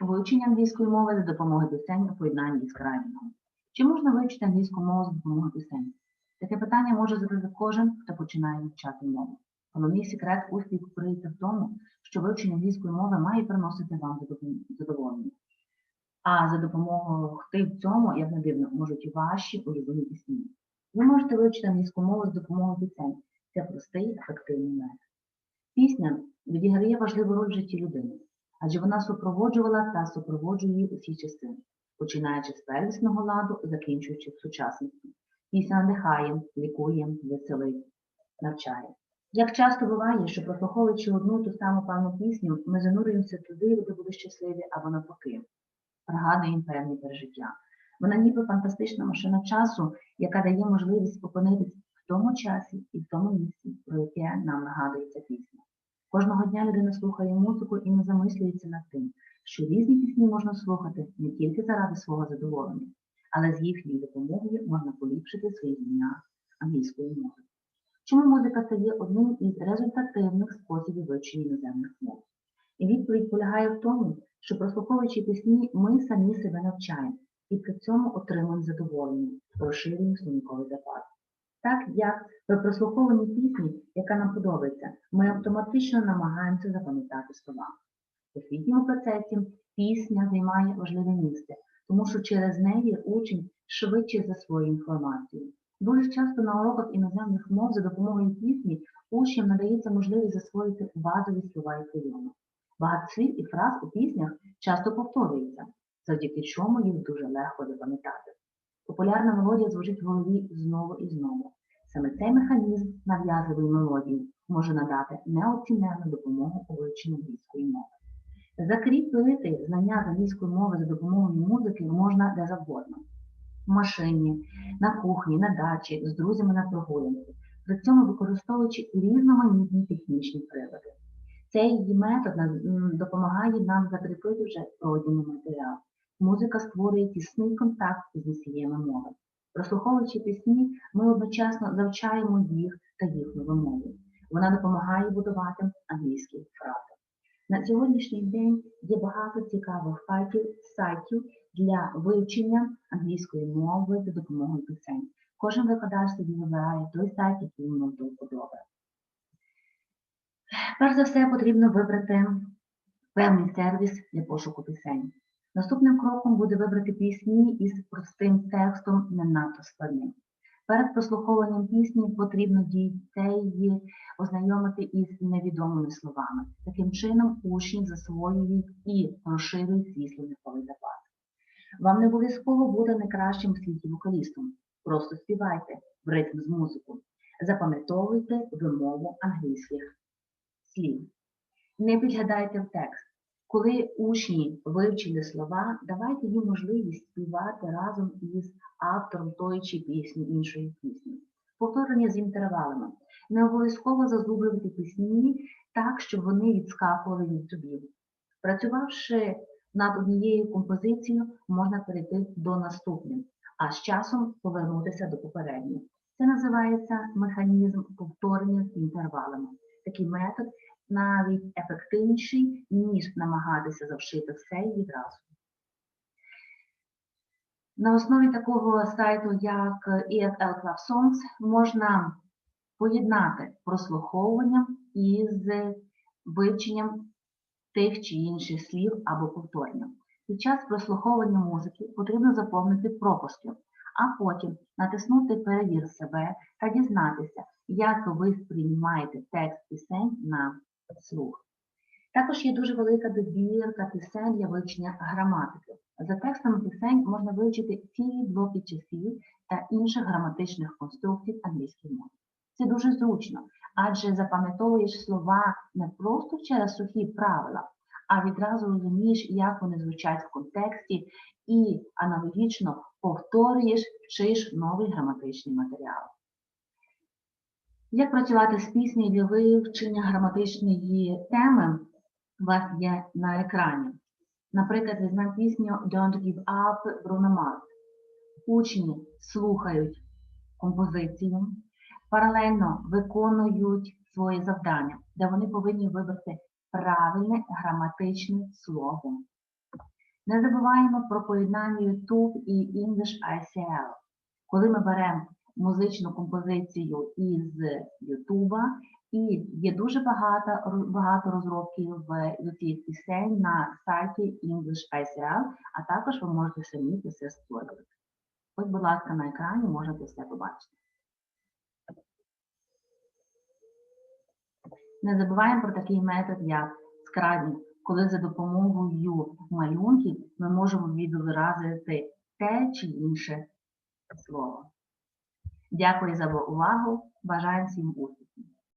Вивчення англійської мови за допомогою пісень у поєднанні з крайнього. Чи можна вивчити англійську мову за допомогою пісень? Таке питання може задати кожен, хто починає вивчати мову. Головний секрет успіху криється в тому, що вивчення англійської мови має приносити вам задоволення-. А за допомогою хти в цьому, як не дивно, можуть ваші улюблені пісні. Ви можете вивчити англійську мову з допомогою пісень. Це простий, ефективний метод. Пісня відіграє важливу роль в житті людини, адже вона супроводжувала та супроводжує усі частини, починаючи з первісного ладу, закінчуючи сучасністю. Пісня надихає, лікує, веселить, навчає. Як часто буває, що прослуховуючи одну ту саму певну пісню, ми занурюємося туди, де були щасливі, або навпаки, пригадуємо певні пережиття. Вона ніби фантастична машина часу, яка дає можливість опинитись в тому часі і в тому місці, про яке нам нагадується пісня. Кожного дня людина слухає музику і не замислюється над тим, що різні пісні можна слухати не тільки заради свого задоволення, але з їхньою допомогою можна поліпшити свої знання англійської мови. Чому музика стає одним із результативних способів вивчення іноземних мов? І відповідь полягає в тому, що прослуховуючи пісні, ми самі себе навчаємо і при цьому отримуємо задоволення, розширюємо словниковий запас. Так як при прослуховуванні пісні, яка нам подобається, ми автоматично намагаємося запам'ятати слова. В освітньому процесі пісня займає важливе місце, тому що через неї учень швидше засвоює інформацію. Дуже часто на уроках іноземних мов за допомогою пісні учням надається можливість засвоїти базові слова і прийоми. Багато слів і фраз у піснях часто повторюються, завдяки чому їх дуже легко запам'ятати. Популярна мелодія звучить в голові знову і знову. Саме цей механізм нав'язливої мелодії може надати неоціненну допомогу у вивченні англійської мови. Закріпити знання англійської мови за допомогою музики можна де завгодно. В машині, на кухні, на дачі, з друзями на прогулянці, при цьому використовуючи різноманітні технічні прилади. Цей її метод допомагає нам закріпити вже пройдений матеріал. Музика створює тісний контакт з носіями мови. Прослуховуючи пісні, ми одночасно завчаємо їх та їхню вимову. Вона допомагає будувати англійські фрази. На сьогоднішній день є багато цікавих сайтів, сайтів для вивчення англійської мови за допомогою пісень. Кожен викладач собі вибирає той сайт, який йому до вподоби. Перш за все потрібно вибрати певний сервіс для пошуку пісень. Наступним кроком буде вибрати пісні із простим текстом, не надто складним. Перед прослуховуванням пісні потрібно дітей ознайомити із невідомими словами. Таким чином учні засвоюють і розширюють свій словниковий запас. Вам не обов'язково бути найкращим у світі вокалістом. Просто співайте в ритм з музику. Запам'ятовуйте вимову англійських слів. Не підглядайте в текст. Коли учні вивчили слова, давайте їм можливість співати разом із автором тої чи пісні, іншої пісні. Повторення з інтервалами. Не обов'язково зазублювати пісні так, щоб вони відскакували від зубів. Працювавши над однією композицією, можна перейти до наступної, а з часом повернутися до попередньої. Це називається механізм повторення з інтервалами. Такий метод навіть ефективніший, ніж намагатися завшити все відразу. На основі такого сайту, як EFL Club Songs, можна поєднати прослуховування із вивченням тих чи інших слів або повторенням. Під час прослуховування музики потрібно заповнити пропуски, а потім натиснути Перевір себе та дізнатися, як ви сприймаєте текст пісень на слух. Також є дуже велика добірка пісень для вивчення граматики. За текстами пісень можна вивчити цілі блоки часів та інших граматичних конструкцій англійської мови. Це дуже зручно, адже запам'ятовуєш слова не просто через сухі правила, а відразу розумієш, як вони звучать в контексті, і аналогічно повторюєш, вчиш новий граматичний матеріал. Як працювати з піснею для вивчення граматичної теми у вас є на екрані. Наприклад, візьмемо пісню Don't Give Up Bruno Mars. Учні слухають композицію, паралельно виконують своє завдання, де вони повинні вибрати правильне граматичне слово. Не забуваємо про поєднання YouTube і English ICL. Коли ми беремо музичну композицію із YouTube, і є дуже багато, багато розробків в цих пісень на сайті English ICL, а також ви можете самі це все створювати. Ось, будь ласка, на екрані можете все побачити. Не забуваємо про такий метод, як скрабінг, коли за допомогою малюнків ми можемо відобразити те чи інше слово. Дякую за увагу. Бажаємо всім успіхів!